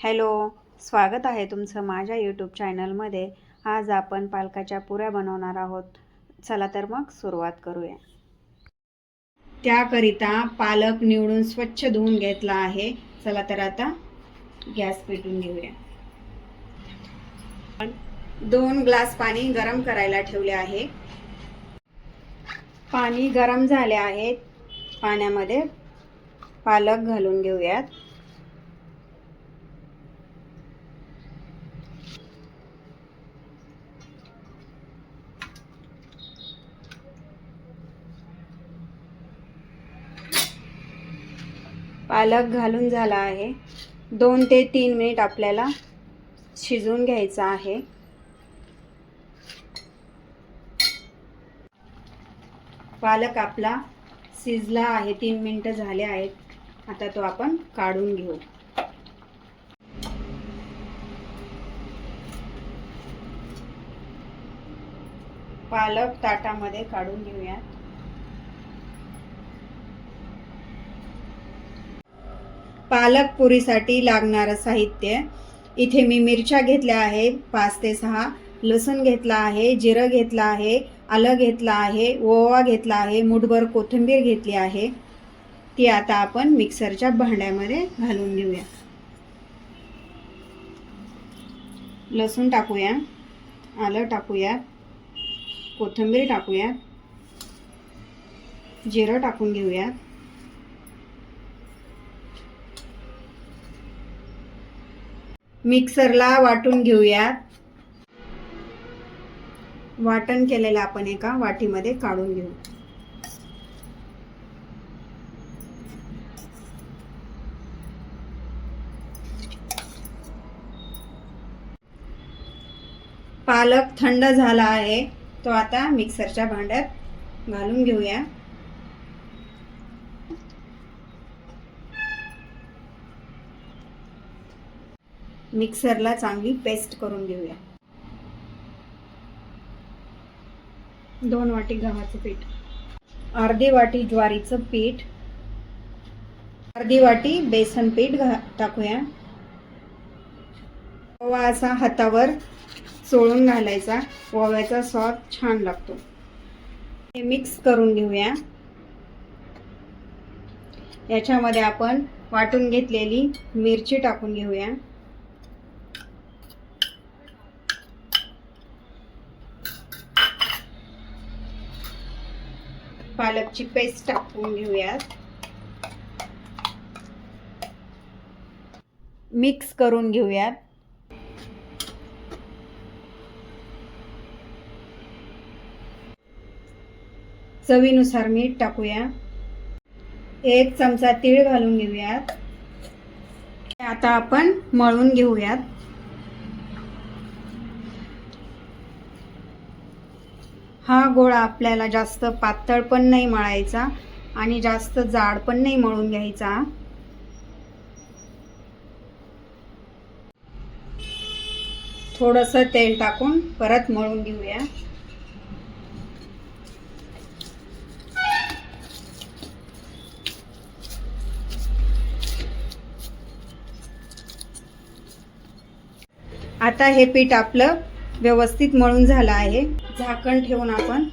Hello स्वागत आहे तुमचं माझ्या यूट्यूब चॅनलमध्ये आज आपण पालकाच्या पुऱ्या बनवणार आहोत. चला तर मग सुरुवात करूया. त्याकरिता पालक निवडून स्वच्छ धुवून घेतला आहे. चला तर आता गॅस पेटून घेऊया. दोन ग्लास पाणी गरम करायला ठेवले आहे. पाणी गरम झाले आहे. पाण्यामध्ये पालक घालून घेऊयात. पालक घालून झाला आहे. दोन ते तीन मिनिट आपल्याला शिजवून घ्यायचा आहे. पालक आपला शिजला आहे. तीन मिनटं झाले आहेत. आता तो आपण काढून घेऊ. पालक ताटामध्ये काढून घेऊयात. पालक पुरीसाठी लागणारं साहित्य. इथे मी मिरच्या घेतल्या आहे पाच ते सहा. लसूण घेतला आहे जिरं घेतलं आहे आलं घेतलं आहे ओवा घेतला आहे मुठभर कोथिंबीर घेतली आहे. ती आता आपण मिक्सरच्या भांड्यामध्ये घालून घेऊया. लसूण टाकूया आलं टाकूया कोथिंबीर टाकूया जिरं टाकून घेऊया. मिक्सरला वाटून घेऊयात. वाटण केलेलं आपण एका वाटीमध्ये काढून घेऊ. पालक थंड झाला आहे तो आता मिक्सरच्या भांड्यात घालून घेऊया. मिक्सरला चांगली पेस्ट करून घेऊया. दोन वाटी गव्हाचं पीठ. अर्धी वाटी ज्वारीचं पीठ. अर्धी वाटी बेसन पीठ घा टाकूया. ओवा असा हातावर चोळून घालायचा. ओव्याचा स्वाद छान लागतो. हे मिक्स करून घेऊया. याच्यामध्ये आपण वाटून घेतलेली मिरची टाकून घेऊया. पालकची पेस्ट टाकून घेऊयात. मिक्स करून घेऊयात. चवीनुसार मीठ टाकूया. एक चमचा तीळ घालून घेऊयात. आता आपण मळून घेऊयात. हा गोळा आपल्याला जास्त पातळ पण नाही मळायचा आणि जास्त जाड पण नाही मळून घ्यायचा. थोडंसं तेल टाकून परत मळून घेऊया. आता हे पीठ आपलं व्यवस्थित मळून झालं आहे. झाकण ठेवून आपण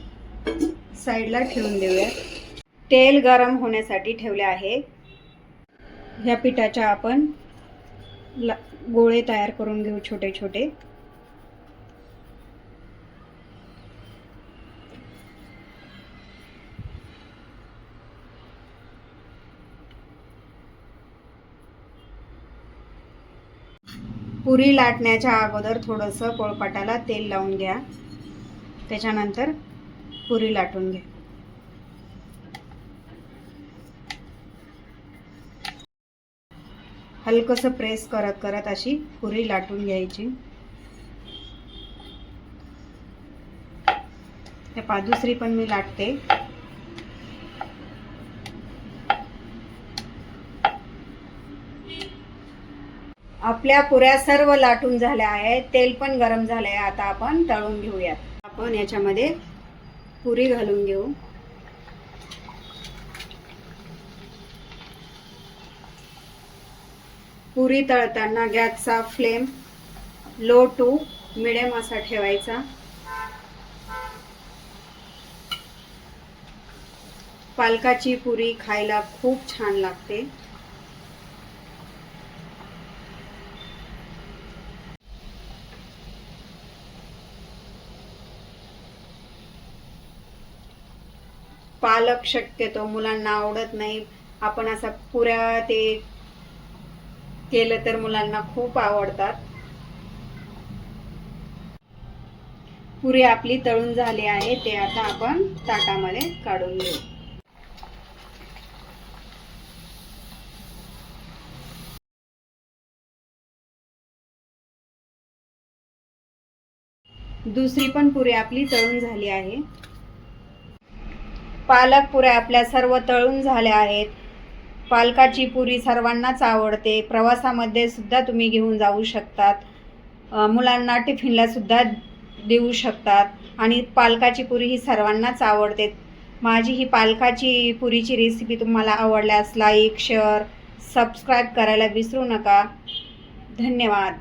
साईडला ठेवून देऊया तेल गरम होण्यासाठी ठेवले आहे. ह्या पिठाच्या आपण ला गोळे तयार करून घेऊ छोटे छोटे पुरी लाटण्याच्या अगोदर थोडंसं पोळपाटाला तेल लावून घ्या. त्याच्यानंतर पुरी लाटून घ्या. हलकंसं प्रेस करत करत अशी पुरी लाटून घ्यायची. हे पादुसरी पण मी लाटते. आपल्या पुऱ्या सर्व लाटून झाल्या आहेत तेल पण गरम झालं आहे आता आपण तळून घेऊयात. आपण याच्यामध्ये पुरी घालून घेऊ. पुरी तळताना गॅसचा फ्लेम लो टू मिडियम असा ठेवायचा. पालकाची पुरी खायला खूप छान लागते. पालक शक्यतो मुलांना आवडत नाही. आपण असा पुऱ्या ते केलं तर मुलांना खूप आवडतात. पुरी आपली तळून झाली आहे ते आता आपण ताटामध्ये काढून घेऊ. दुसरी पण पुरी आपली तळून झाली आहे. पालक पुऱ्या आपल्या सर्व तळून झाल्या आहेत. पालकाची पुरी सर्वांनाच आवडते. प्रवासामध्ये सुद्धा तुम्ही घेऊन जाऊ शकतात. मुलांना टिफिनला सुद्धा देऊ शकतात. आणि पालकाची पुरी ही सर्वांनाच आवडते. माझी ही पालकाची पुरीची रेसिपी तुम्हाला आवडल्यास लाईक शेअर सबस्क्राईब करायला विसरू नका. धन्यवाद.